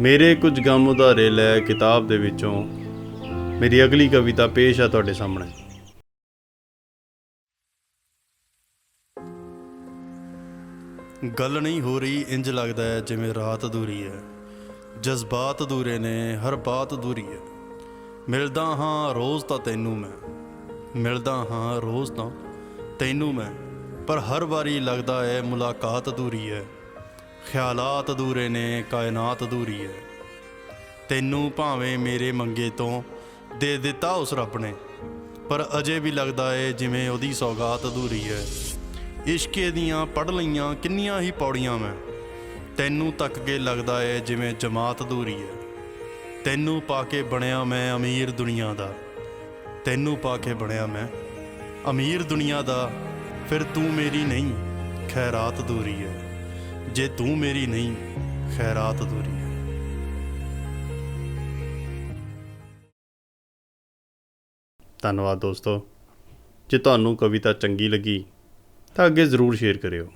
ਮੇਰੇ ਕੁਝ ਗਮ ਉਧਾਰੇ ਲੈ ਕਿਤਾਬ ਦੇ ਵਿੱਚੋਂ ਮੇਰੀ ਅਗਲੀ ਕਵਿਤਾ ਪੇਸ਼ ਆ ਤੁਹਾਡੇ ਸਾਹਮਣੇ। ਗੱਲ ਨਹੀਂ ਹੋ ਰਹੀ, ਇੰਜ ਲੱਗਦਾ ਹੈ ਜਿਵੇਂ ਰਾਤ ਅਧੂਰੀ ਹੈ। ਜਜ਼ਬਾਤ ਅਧੂਰੇ ਨੇ, ਹਰ ਬਾਤ ਅਧੂਰੀ ਹੈ। ਮਿਲਦਾ ਹਾਂ ਰੋਜ਼ ਤਾਂ ਤੈਨੂੰ ਮੈਂ। ਮਿਲਦਾ ਹਾਂ ਰੋਜ਼ ਤਾਂ ਤੈਨੂੰ ਮੈਂ। ਪਰ ਹਰ ਵਾਰੀ ਲੱਗਦਾ ਹੈ ਮੁਲਾਕਾਤ ਅਧੂਰੀ ਹੈ। ਖਿਆਲਾਤ ਅਧੂਰੇ ਨੇ, ਕਾਇਨਾਤ ਅਧੂਰੀ ਹੈ ਤੈਨੂੰ ਭਾਵੇਂ ਮੇਰੇ ਮੰਗੇ ਤੋਂ ਦੇ ਦਿੱਤਾ ਉਸ ਰੱਬ ਨੇ, ਪਰ ਅਜੇ ਵੀ ਲੱਗਦਾ ਏ ਜਿਵੇਂ ਉਹਦੀ ਸੌਗਾਤ ਅਧੂਰੀ ਹੈ ਇਸ਼ਕੇ ਦੀਆਂ ਪੜ ਲਈਆਂ ਕਿੰਨੀਆਂ ਹੀ ਪੌੜੀਆਂ ਮੈਂ ਤੈਨੂੰ ਤੱਕ ਕੇ ਲੱਗਦਾ ਏ ਜਿਵੇਂ ਜਮਾਤ ਅਧੂਰੀ ਹੈ ਤੈਨੂੰ ਪਾ ਕੇ ਬਣਿਆ ਮੈਂ ਅਮੀਰ ਦੁਨੀਆ ਦਾ। ਤੈਨੂੰ ਪਾ ਕੇ ਬਣਿਆ ਮੈਂ ਅਮੀਰ ਦੁਨੀਆ ਦਾ। ਫਿਰ ਤੂੰ ਮੇਰੀ ਨਹੀਂ, ਖੈਰਾਤ ਅਧੂਰੀ ਹੈ ਜੇ ਤੂੰ ਮੇਰੀ ਨਹੀਂ, ਖੈਰਾਤ ਅਧੂਰੀ ਹੈ। ਧੰਨਵਾਦ ਦੋਸਤੋ। ਜੇ ਤੁਹਾਨੂੰ ਕਵਿਤਾ ਚੰਗੀ ਲੱਗੀ, ਤਾਂ ਅੱਗੇ ਜ਼ਰੂਰ ਸ਼ੇਅਰ ਕਰਿਓ।